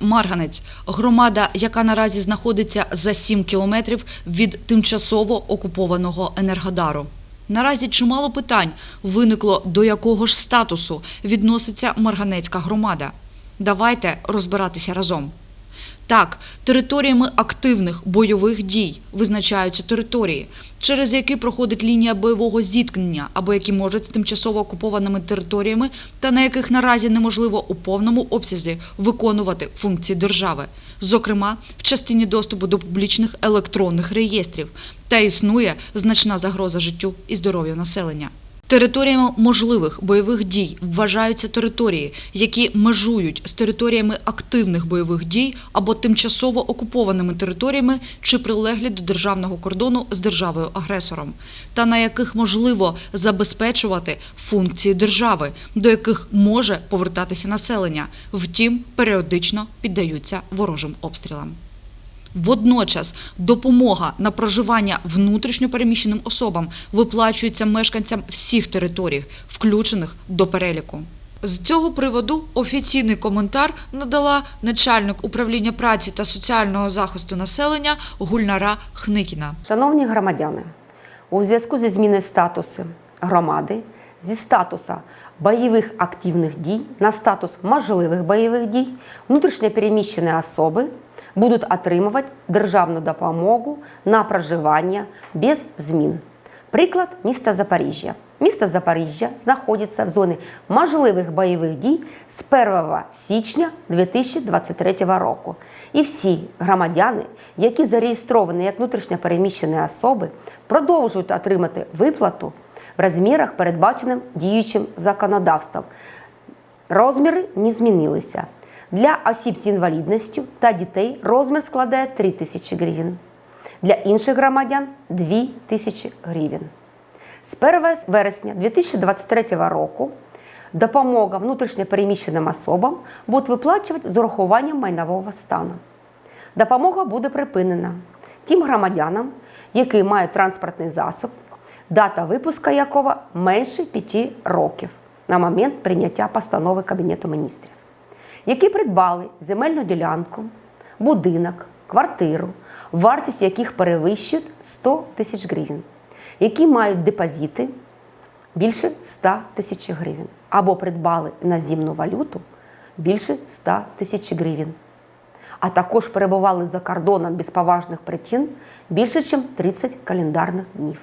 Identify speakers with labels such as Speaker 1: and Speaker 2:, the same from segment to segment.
Speaker 1: Марганець громада, яка наразі знаходиться за 7 кілометрів від тимчасово окупованого Енергодару. Наразі чимало питань виникло, до якого ж статусу відноситься Марганецька громада. Давайте розбиратися разом. Так, територіями активних бойових дій визначаються території, через які проходить лінія бойового зіткнення або які можуть з тимчасово окупованими територіями та на яких наразі неможливо у повному обсязі виконувати функції держави, зокрема в частині доступу до публічних електронних реєстрів, та існує значна загроза життю і здоров'ю населення. Територіями можливих бойових дій вважаються території, які межують з територіями активних бойових дій або тимчасово окупованими територіями чи прилеглі до державного кордону з державою-агресором, та на яких можливо забезпечувати функції держави, до яких може повертатися населення, втім періодично піддаються ворожим обстрілам. Водночас допомога на проживання внутрішньо переміщеним особам виплачується мешканцям всіх територій, включених до переліку. З цього приводу офіційний коментар надала начальник управління праці та соціального захисту населення Гульнара Хникіна.
Speaker 2: Шановні громадяни, у зв'язку зі зміною статусу громади зі статуса бойових активних дій на статус можливих бойових дій внутрішньо переміщені особи будуть отримувати державну допомогу на проживання без змін. Приклад міста Запоріжжя. Місто Запоріжжя знаходиться в зоні можливих бойових дій з 1 січня 2023 року. І всі громадяни, які зареєстровані як внутрішньо переміщені особи, продовжують отримати виплату в розмірах, передбаченим діючим законодавством. Розміри не змінилися. Для осіб з інвалідністю та дітей розмір складає 3 тисячі гривень. Для інших громадян 2 тисячі гривень. З 1 вересня 2023 року допомога внутрішньо переміщеним особам буде виплачувати з урахуванням майнового стану. Допомога буде припинена тим громадянам, які мають транспортний засіб, дата випуска якого менше 5 років на момент прийняття постанови Кабінету міністрів, які придбали земельну ділянку, будинок, квартиру, вартість яких перевищує 100 тисяч гривень, які мають депозити більше 100 тисяч гривень, або придбали наземну валюту більше 100 тисяч гривень, а також перебували за кордоном без поважних причин більше, ніж 30 календарних днів.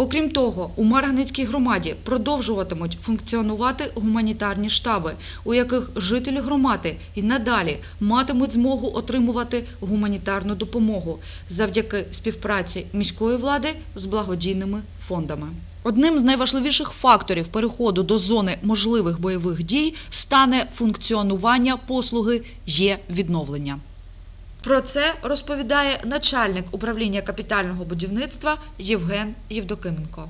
Speaker 1: Окрім того, у Марганецькій громаді продовжуватимуть функціонувати гуманітарні штаби, у яких жителі громади і надалі матимуть змогу отримувати гуманітарну допомогу завдяки співпраці міської влади з благодійними фондами. Одним з найважливіших факторів переходу до зони можливих бойових дій стане функціонування послуги є відновлення. Про це розповідає начальник управління капітального будівництва Євген Євдокименко.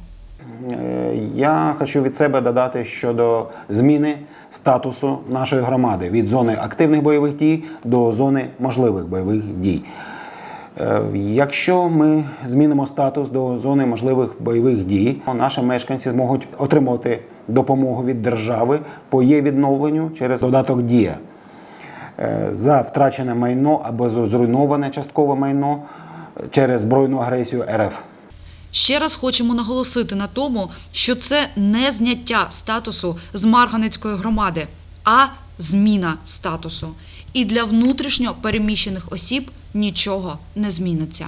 Speaker 3: Е, Я хочу від себе додати щодо зміни статусу нашої громади від зони активних бойових дій до зони можливих бойових дій. Е, Якщо ми змінимо статус до зони можливих бойових дій, наші мешканці зможуть отримувати допомогу від держави по її відновленню через додаток Дія за втрачене майно або зруйноване часткове майно через збройну агресію РФ.
Speaker 1: Ще раз хочемо наголосити на тому, що це не зняття статусу з Марганецької громади, а зміна статусу. І для внутрішньо переміщених осіб нічого не зміниться.